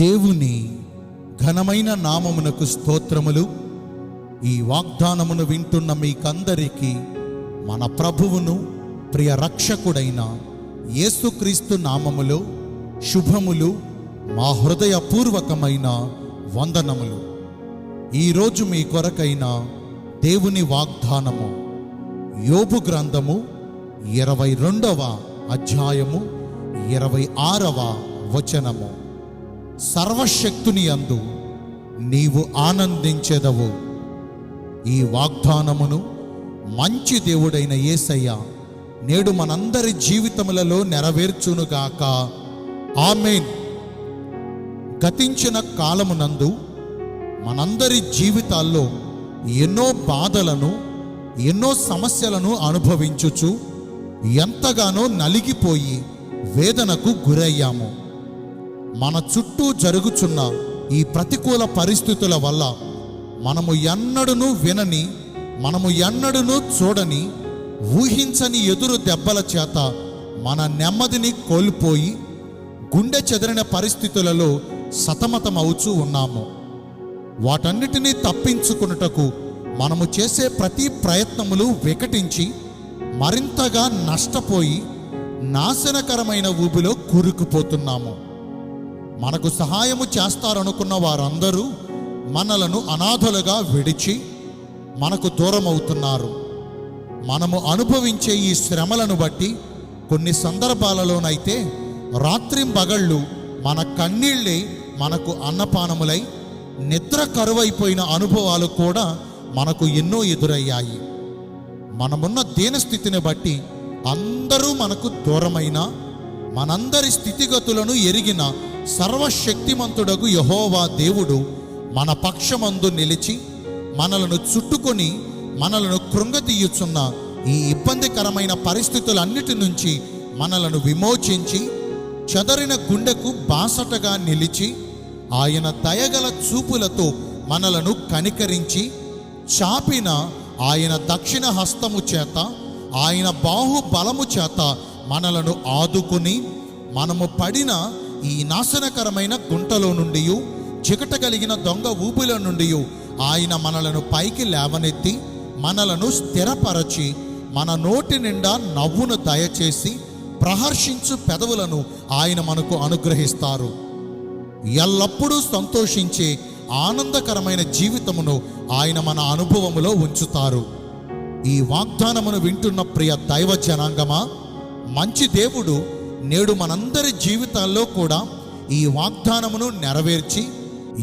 దేవుని ఘనమైన నామమునకు స్తోత్రములు. ఈ వాగ్దానమును వింటున్న మీకందరికీ మన ప్రభువును ప్రియ రక్షకుడైన యేసుక్రీస్తు నామములో శుభములు మా హృదయపూర్వకమైన వందనములు. ఈరోజు మీ కొరకైన దేవుని వాగ్దానము యోబు గ్రంథము ఇరవై రెండవ అధ్యాయము ఇరవై ఆరవ వచనము. సర్వశక్తుని అందు నీవు ఆనందించెదవు. ఈ వాగ్దానమును మంచి దేవుడైన యేసయ్య నేడు మనందరి జీవితములలో నెరవేర్చునుగాక. ఆమెన్. గతించిన కాలమునందు మనందరి జీవితాల్లో ఎన్నో బాధలను ఎన్నో సమస్యలను అనుభవించుచు ఎంతగానో నలిగిపోయి వేదనకు గురయ్యాము. మన చుట్టూ జరుగుచున్న ఈ ప్రతికూల పరిస్థితుల వల్ల మనము ఎన్నడూను వినని మనము ఎన్నడూను చూడని ఊహించని ఎదురు దెబ్బల చేత మన నెమ్మదిని కోల్పోయి గుండె చెదరిన పరిస్థితులలో సతమతమవుచూ ఉన్నాము. వాటన్నిటినీ తప్పించుకున్నటకు మనము చేసే ప్రతి ప్రయత్నములు వికటించి మరింతగా నష్టపోయి నాశనకరమైన ఊబిలో కూరుకుపోతున్నాము. మనకు సహాయము చేస్తారనుకున్న వారందరూ మనలను అనాథలుగా విడిచి మనకు దూరం అవుతున్నారు మనము అనుభవించే ఈ శ్రమలను బట్టి కొన్ని సందర్భాలలోనైతే రాత్రింబగళ్ళు మన కన్నీళ్ళే మనకు అన్నపానములై నిద్ర కరువైపోయిన అనుభవాలు కూడా మనకు ఎన్నో ఎదురయ్యాయి. మనమున్న దీనస్థితిని బట్టి అందరూ మనకు దూరమైన మనందరి స్థితిగతులను ఎరిగిన సర్వశక్తిమంతుడగు యహోవా దేవుడు మన పక్షమందు నిలిచి మనలను చుట్టుకొని మనలను కృంగతీయుచున్న ఈ ఇబ్బందికరమైన పరిస్థితులన్నిటి నుంచి మనలను విమోచించి చెదరిన గుండెకు బాసటగా నిలిచి ఆయన దయగల చూపులతో మనలను కనికరించి చాపిన ఆయన దక్షిణ హస్తము చేత ఆయన బాహుబలము చేత మనలను ఆదుకుని మనము పడిన ఈ నాశనకరమైన గుంటలో నుండి చికట కలిగిన దొంగ ఊపిల నుండి ఆయన మనలను పైకి లేవనెత్తి మనలను స్థిరపరచి మన నోటి నిండా నవ్వును దయచేసి ప్రహర్షించు పెదవులను ఆయన మనకు అనుగ్రహిస్తారు. ఎల్లప్పుడూ సంతోషించే ఆనందకరమైన జీవితమును ఆయన మన అనుభవములో ఉంచుతారు. ఈ వాగ్దానమును వింటున్న ప్రియ దైవ జనాంగమా మంచి దేవుడు నేడు మనందరి జీవితాల్లో కూడా ఈ వాగ్దానమును నెరవేర్చి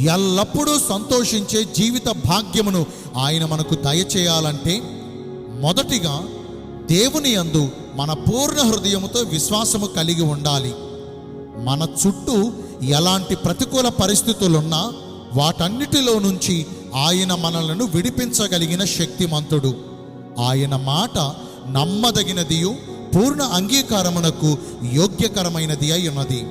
ఎల్లప్పుడూ సంతోషించే జీవిత భాగ్యమును ఆయన మనకు దయచేయాలంటే మొదటిగా దేవుని యందు మన పూర్ణ హృదయముతో విశ్వాసము కలిగి ఉండాలి. మన చుట్టూ ఎలాంటి ప్రతికూల పరిస్థితులున్నా వాటన్నిటిలో నుంచి ఆయన మనలను విడిపించగలిగిన శక్తిమంతుడు. ఆయన మాట నమ్మదగినదియు పూర్ణ అంగీకారమునకు యోగ్యకరమైనది అయి ఉన్నది.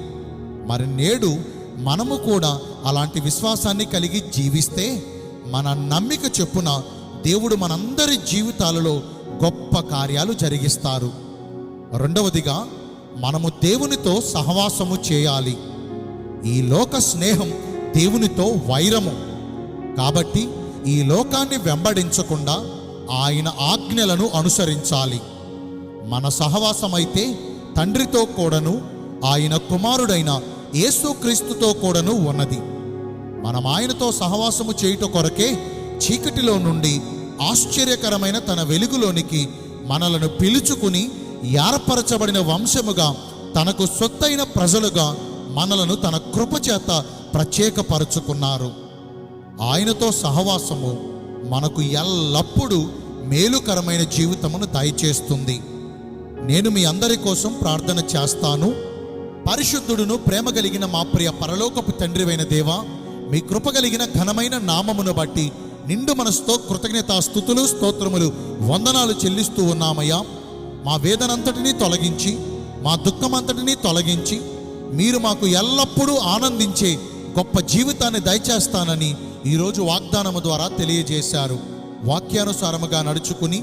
మరి నేడు మనము కూడా అలాంటి విశ్వాసాన్ని కలిగి జీవిస్తే మన నమ్మిక చెప్పున దేవుడు మనందరి జీవితాలలో గొప్ప కార్యాలు జరిగిస్తారు. రెండవదిగా మనము దేవునితో సహవాసము చేయాలి. ఈ లోక స్నేహం దేవునితో వైరము. కాబట్టి ఈ లోకాన్ని వెంబడించకుండా ఆయన ఆజ్ఞలను అనుసరించాలి. మన సహవాసమైతే తండ్రితో కూడాను ఆయన కుమారుడైన యేసుక్రీస్తుతో కూడాను ఉన్నది. మనం ఆయనతో సహవాసము చేయుట కొరకే చీకటిలో నుండి ఆశ్చర్యకరమైన తన వెలుగులోనికి మనలను పిలుచుకుని ఏర్పరచబడిన వంశముగా తనకు సొత్తైన ప్రజలుగా మనలను తన కృపచేత ప్రత్యేకపరుచుకున్నారు. ఆయనతో సహవాసము మనకు ఎల్లప్పుడూ మేలుకరమైన జీవితమును దయచేస్తుంది. నేను మీ అందరి కోసం ప్రార్థన చేస్తాను. పరిశుద్ధుడును ప్రేమ కలిగిన మా ప్రియ పరలోకపు తండ్రివైన దేవా మీ కృప కలిగిన ఘనమైన నామమును బట్టి నిండు మనసుతో కృతజ్ఞత స్థుతులు స్తోత్రములు వందనాలు చెల్లిస్తూ ఉన్నామయ్యా. మా వేదనంతటినీ తొలగించి మా దుఃఖమంతటినీ తొలగించి మీరు మాకు ఎల్లప్పుడూ ఆనందించే గొప్ప జీవితాన్ని దయచేస్తానని ఈరోజు వాగ్దానము ద్వారా తెలియజేశారు. వాక్యానుసారముగా నడుచుకుని